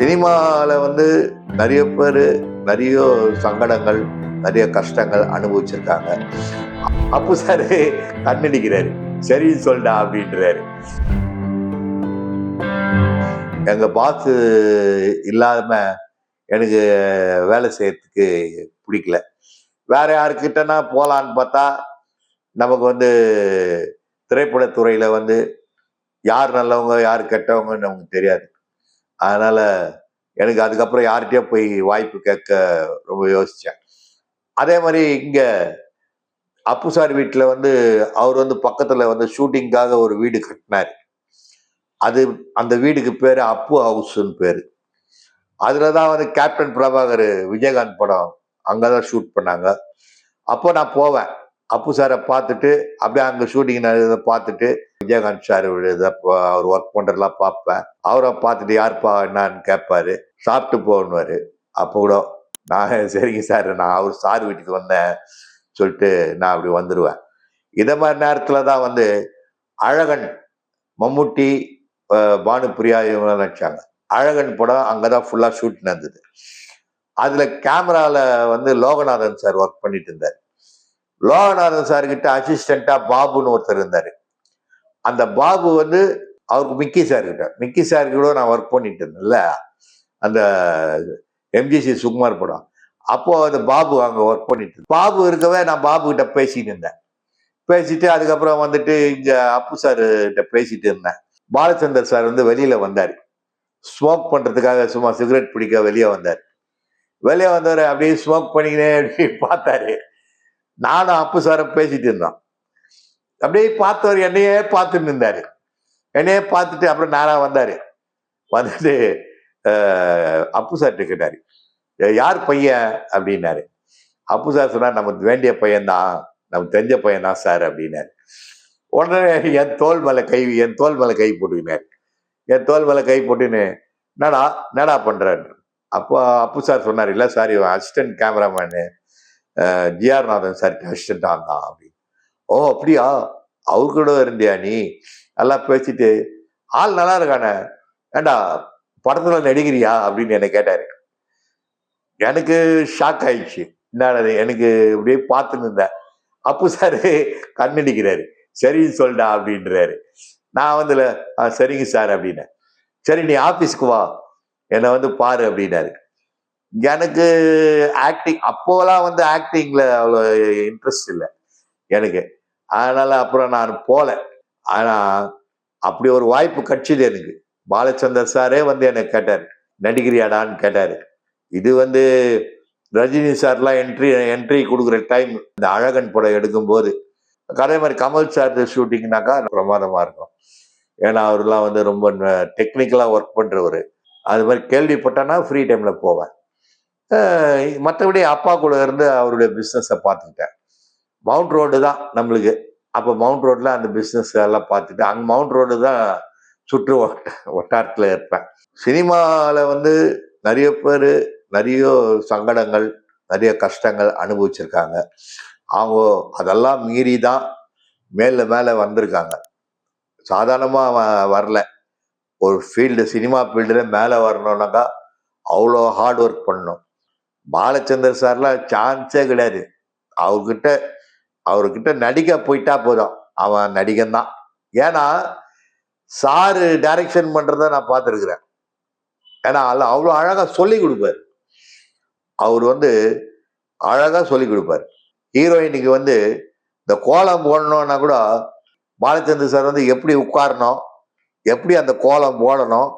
சினிமாவில் வந்து நிறைய பேர் நிறைய சங்கடங்கள் நிறைய கஷ்டங்கள் அனுபவிச்சிருக்காங்க. அப்பு சார் கண்ணடிக்கிறாரு சரி சொல்டா அப்படின்றாரு. எங்க பாஸ் இல்லாம எனக்கு வேலை செய்யறதுக்கு பிடிக்கல. வேற யாருக்கிட்டனா போகலான்னு பார்த்தா நமக்கு வந்து திரைப்படத்துறையில் வந்து யார் நல்லவங்க யார் கெட்டவங்கன்னு நமக்கு தெரியாது. அதனால் எனக்கு அதுக்கப்புறம் யார்கிட்டயோ போய் வாய்ப்பு கேட்க ரொம்ப யோசித்தேன் அதே மாதிரி இங்கே அப்பு சார் வீட்டில் வந்து அவர் வந்து பக்கத்தில் வந்து ஷூட்டிங்காக ஒரு வீடு கட்டினார். அது அந்த வீடுக்கு பேர் அப்பு ஹவுஸ்ன்னு பேர். அதில் தான் வந்து கேப்டன் பிரபாகர் விஜயகாந்த் படம் அங்கே தான் ஷூட் பண்ணாங்க. அப்போ நான் போவேன். அப்பு சாரை பார்த்துட்டு அப்படியே அங்கே ஷூட்டிங் இதை பார்த்துட்டு விஜயகாந்த் சார் இதை அவர் ஒர்க் பண்ணுறதெல்லாம் பார்ப்பேன். அவரை பார்த்துட்டு யாருப்பா என்னான்னு கேட்பாரு. சாப்பிட்டு போகணுவார் அப்போ கூட நான் சரிங்க சார் நான் அவர் சார் வீட்டுக்கு வந்தேன். சொல்லிட்டு நான் அப்படி வந்துடுவேன் இதை மாதிரி நேரத்தில் தான் வந்து அழகன் மம்முட்டி பானுப்பிரியா இவங்களாம் நினச்சாங்க அழகன் படம் அங்கே தான் ஃபுல்லாக ஷூட் நடந்தது. அதில் கேமராவில் வந்து லோகநாதன் சார் ஒர்க் பண்ணிட்டு இருந்தார். லோகநாதன் சார் கிட்ட அசிஸ்டண்டா பாபுன்னு ஒருத்தர் இருந்தார். அந்த பாபு வந்து அவருக்கு மிக்கி சார் கிட்ட மிக்கி சார் கூட நான் ஒர்க் பண்ணிட்டு இருந்தேன்ல. அந்த எம்ஜிசி சுகுமார் படம். அப்போது அந்த பாபு அங்கே ஒர்க் பண்ணிட்டு பாபு இருக்கவே நான் பாபு கிட்ட பேசிட்டு இருந்தேன். பேசிட்டு அதுக்கப்புறம் வந்துட்டு இங்கே அப்பு சார் கிட்ட பேசிட்டு இருந்தேன். பாலச்சந்தர் சார் வந்து வெளியில் வந்தார். ஸ்மோக் பண்ணுறதுக்காக சும்மா சிகரெட் பிடிக்க வெளியே வந்தார். வெளியே வந்தவர் அப்படியே ஸ்மோக் பண்ணிக்கினே அப்படி பார்த்தாரு. நானும் அப்பு சாரை பேசிட்டு இருந்தோம். அப்படியே பார்த்தவர் என்னையே பார்த்துட்டு இருந்தார். என்னையே பார்த்துட்டு அப்புறம் நானாக வந்தார். வந்துட்டு அப்பு சார்கிட்ட கேட்டார் "ஏ, யார் பையன்? அப்படின்னாரு. அப்பு சார் சொன்னார் நமக்கு வேண்டிய பையன்தான். நமக்கு தெரிஞ்ச பையன்தான் சார். அப்படின்னாரு. உடனே என் தோல் மேலே கை என் தோல் மேலே கை போட்டுக்கினார். என் தோல் மேலே கை போட்டுன்னு என்னடா என்னடா பண்ணுறாரு அப்போ அப்பு சார் சொன்னார் இல்லை சார் இவன் assistant cameraman. GR Nathan sir அசிஸ்டண்டாக இருந்தான் அப்படின்னு ஓ அப்படியா? அவர் கூட இருந்தியா நீ? நல்லா பேசிட்டு ஆள் நல்லா இருக்கானே. ஏண்டா படத்தில் நடிக்கிறியா? அப்படின்னு என்னை கேட்டார். எனக்கு ஷாக் ஆயிடுச்சு. என்னடா எனக்கு இப்படியே பார்த்துன்னு இருந்தேன் அப்பு சார் கண்ணடிக்கிறாரு சரின்னு சொல்டா அப்படின்றாரு. நான் வந்து "ஆ, சரிங்க சார் அப்படின்னேன். சரி நீ ஆஃபீஸ்க்கு வா. என்னை வந்து பாரு அப்படின்னாரு. எனக்கு ஆக்டிங் அப்போலாம் வந்து ஆக்டிங்ல அவ்வளோ இன்ட்ரெஸ்ட் இல்லை. எனக்கு. அதனால அப்புறம் நான் போல. ஆனா அப்படி ஒரு வாய்ப்பு கட்சிது எனக்கு. பாலச்சந்தர் சாரே வந்து என்னை கேட்டார். நடிக்கிறியாடான்னு கேட்டாரு. இது வந்து ரஜினி சார்லாம் என்ட்ரி என்ட்ரி கொடுக்குற டைம் இந்த அழகன் படம் எடுக்கும்போது. அதே மாதிரி கமல் சார் ஷூட்டிங்னாக்கா பிரமாதமாக இருக்கும். ஏன்னா அவர்லாம் வந்து ரொம்ப டெக்னிக்கலாக ஒர்க் பண்ணுறவர் அது மாதிரி கேள்விப்பட்டேன்னா ஃப்ரீ டைமில் போவேன். மற்றபடி அப்பா கூட இருந்து அவருடைய பிஸ்னஸை பார்த்துக்கிட்டேன். மவுண்ட் ரோடு தான் நம்மளுக்கு. அப்போ மவுண்ட் ரோட்டில் அந்த பிஸ்னஸ் எல்லாம் பார்த்துட்டு அங்கே மவுண்ட் ரோடு தான் சுற்று வட்ட வட்டாரத்தில் இருப்பேன். சினிமாவில் வந்து நிறைய பேர் நிறைய சங்கடங்கள் நிறைய கஷ்டங்கள் அனுபவிச்சிருக்காங்க. அவங்க அதெல்லாம் மீறி தான் மேலே மேலே வந்திருக்காங்க சாதாரணமாக வரல. ஒரு ஃபீல்டு சினிமா ஃபீல்டில் மேலே வரணுன்னாக்கா அவ்வளோ ஹார்ட் ஒர்க் பண்ணணும். பாலச்சந்தர் சார்லாம் சான்ஸே கிடையாது. அவர்கிட்ட அவர்கிட்ட நடிக்க போயிட்டா போதும். அவன் நடிகன் தான் ஏன்னா சாரு டைரக்ஷன் பண்ணுறத நான் பார்த்துருக்குறேன். ஏன்னா அதில் அவ்வளோ அழகாக சொல்லி கொடுப்பாரு. அவர் வந்து அழகாக சொல்லி கொடுப்பாரு. ஹீரோயினுக்கு வந்து இந்த கோலம் போடணும்னா கூட பாலச்சந்தர் சார் வந்து எப்படி உட்காரணும்? எப்படி அந்த கோலம் போடணும்?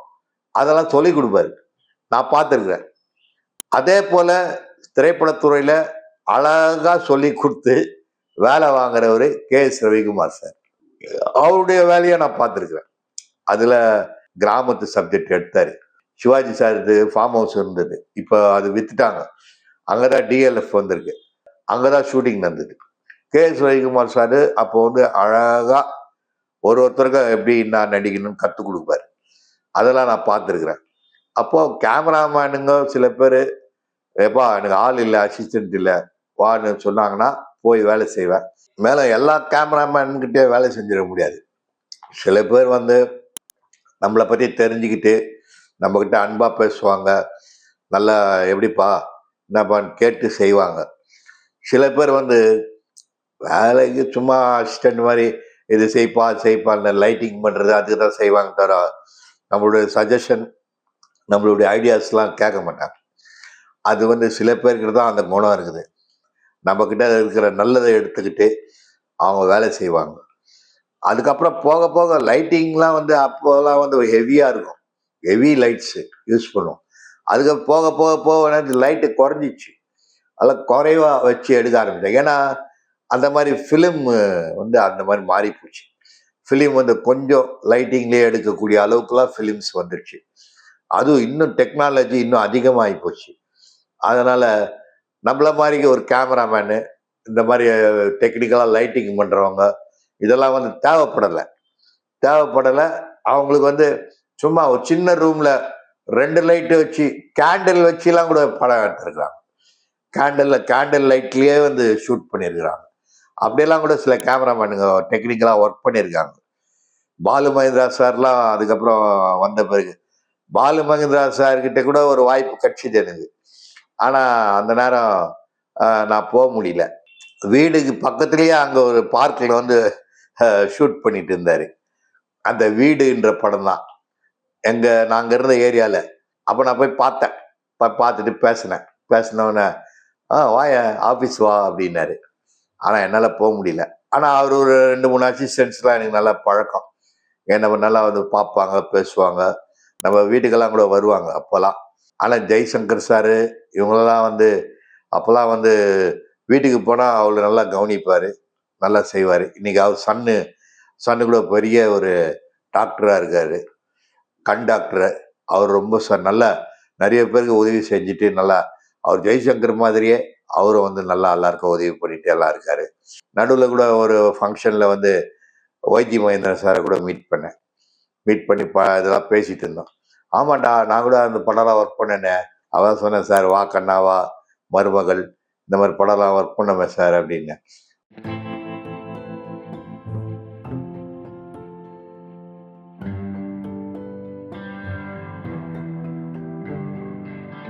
அதெல்லாம் சொல்லி கொடுப்பாரு. நான் பார்த்துருக்குறேன். அதே போல திரைப்படத்துறையில அழகா சொல்லி கொடுத்து வேலை வாங்குறவர் கே எஸ் ரவிக்குமார் சார். அவருடைய வேலையை நான் பார்த்துருக்குறேன். அதில் கிராமத்து சப்ஜெக்ட் எடுத்தார். சிவாஜி சார் இது ஃபார்ம் ஹவுஸ் இருந்தது. இப்போ அது விற்றுட்டாங்க அங்கே தான் டிஎல்எஃப் வந்திருக்கு. அங்கே தான் ஷூட்டிங் நடந்தது. கே எஸ் ரவிக்குமார் சார் அப்போ வந்து அழகாக ஒரு ஒருத்தருக்கு எப்படி நான் நடிக்கணும்னு கற்றுக் கொடுப்பாரு. அதெல்லாம் நான் பார்த்துருக்குறேன். அப்போது கேமராமேனுங்க சில பேர் ஏப்பா எனக்கு ஆள் இல்லை அசிஸ்டன்ட் இல்லை. வான்னு சொன்னாங்கன்னா போய் வேலை செய்வேன். மேலே எல்லா கேமராமேன்கிட்டே வேலை செஞ்சிட முடியாது. சில பேர் வந்து நம்மளை பற்றி தெரிஞ்சுக்கிட்டு நம்மக்கிட்ட அன்பாக பேசுவாங்க. நல்லா எப்படிப்பா என்னப்பான்னு கேட்டு செய்வாங்க. சில பேர் வந்து வேலைக்கு சும்மா அசிஸ்டன்ட் மாதிரி இது செய்ப்பா செய்ப்பா இந்த லைட்டிங் பண்ணுறது அதுக்கு தான் செய்வாங்க தவிர நம்மளுடைய சஜஷன் நம்மளுடைய ஐடியாஸ்லாம் கேட்க மாட்டாங்க. அது வந்து சில பேருக்கு தான் அந்த குணம் இருக்குது. நம்மக்கிட்ட இருக்கிற நல்லதை எடுத்துக்கிட்டு அவங்க வேலை செய்வாங்க. அதுக்கப்புறம் போக போக லைட்டிங்லாம் வந்து அப்போலாம் வந்து ஹெவியாக இருக்கும். ஹெவி லைட்ஸு யூஸ் பண்ணுவோம். அதுக்கு போக போக போக லைட்டு குறைஞ்சிச்சு. அதெல்லாம் குறைவா வச்சு எடுக்க ஆரம்பித்தேன் ஏன்னா அந்த மாதிரி ஃபிலிம் வந்து அந்த மாதிரி மாறிப்போச்சு. ஃபிலிம் வந்து கொஞ்சம் லைட்டிங்லேயே எடுக்கக்கூடிய அளவுக்குலாம் ஃபிலிம்ஸ் வந்துடுச்சு அதுவும் இன்னும் டெக்னாலஜி இன்னும் அதிகமாகி போச்சு அதனால் நம்மள மாதிரி ஒரு கேமராமேனு இந்த மாதிரி டெக்னிக்கலாக லைட்டிங் பண்ணுறவங்க இதெல்லாம் வந்து தேவைப்படலை. தேவைப்படலை. அவங்களுக்கு வந்து சும்மா ஒரு சின்ன ரூமில் ரெண்டு லைட்டு வச்சு கேண்டில் வச்சுலாம் கூட படம் எடுத்துருக்குறாங்க. கேண்டலில் கேண்டில் லைட்லேயே வந்து ஷூட் பண்ணியிருக்கிறாங்க அப்படியெல்லாம் கூட சில கேமராமேனுங்க டெக்னிக்கலாக ஒர்க் பண்ணியிருக்காங்க பாலு மகேந்திரா சார்லாம் அதுக்கப்புறம் வந்த பிறகு பாலு மகேந்திரா சார்கிட்ட கூட ஒரு வாய்ப்பு கட்சி எனக்கு. ஆனால் அந்த நேரம் நான் போக முடியல. வீடுக்கு பக்கத்துலேயே அங்கே ஒரு பார்க்கில் வந்து ஷூட் பண்ணிட்டு இருந்தார். அந்த வீடுன்ற படம் தான். எங்கள் நாங்கள் இருந்த ஏரியாவில் அப்போ நான் போய் பார்த்தேன். போய் பார்த்துட்டு பேசினேன். பேசினவொடனே ஆ வாய ஆஃபீஸ் வா அப்படின்னாரு. ஆனால் என்னால் போக முடியல. ஆனால் அவர் ஒரு ரெண்டு மூணு அசிஸ்டன்ட்ஸ்லாம் எனக்கு நல்லா பழக்கம். என்னை நல்லா வந்து பார்ப்பாங்க பேசுவாங்க. நம்ம வீட்டுக்கெல்லாம் கூட வருவாங்க அப்போல்லாம் ஆனால் ஜெய்சங்கர் சாரு இவங்களெல்லாம் வந்து அப்போல்லாம் வந்து வீட்டுக்கு போனால் அவளை நல்லா கவனிப்பார் நல்லா செய்வார். இன்றைக்கி அவர் சன்னு சன்னு கூட பெரிய ஒரு டாக்டராக இருக்கார். கண் டாக்டர். அவர் ரொம்ப ச நல்லா நிறைய பேருக்கு உதவி செஞ்சுட்டு நல்லா அவர் ஜெய்சங்கர் மாதிரியே அவரும் வந்து நல்லா எல்லாருக்கும் உதவி பண்ணிட்டு எல்லாம் இருக்கார். நடுவில் கூட ஒரு ஃபங்க்ஷனில் வந்து வைத்தி மகேந்திரன் சாரை கூட மீட் பண்ணேன். மீட் பண்ணி ப இதெல்லாம் பேசிகிட்டு இருந்தோம். ஆமாண்டா நான் கூட அந்த படம்லாம் ஒர்க் பண்ணேனே. அதான் சொன்னேன் சார் வா கண்ணாவா மருமகள் இந்த மாதிரி படம்லாம் ஒர்க் பண்ணமே சார் அப்படின்னு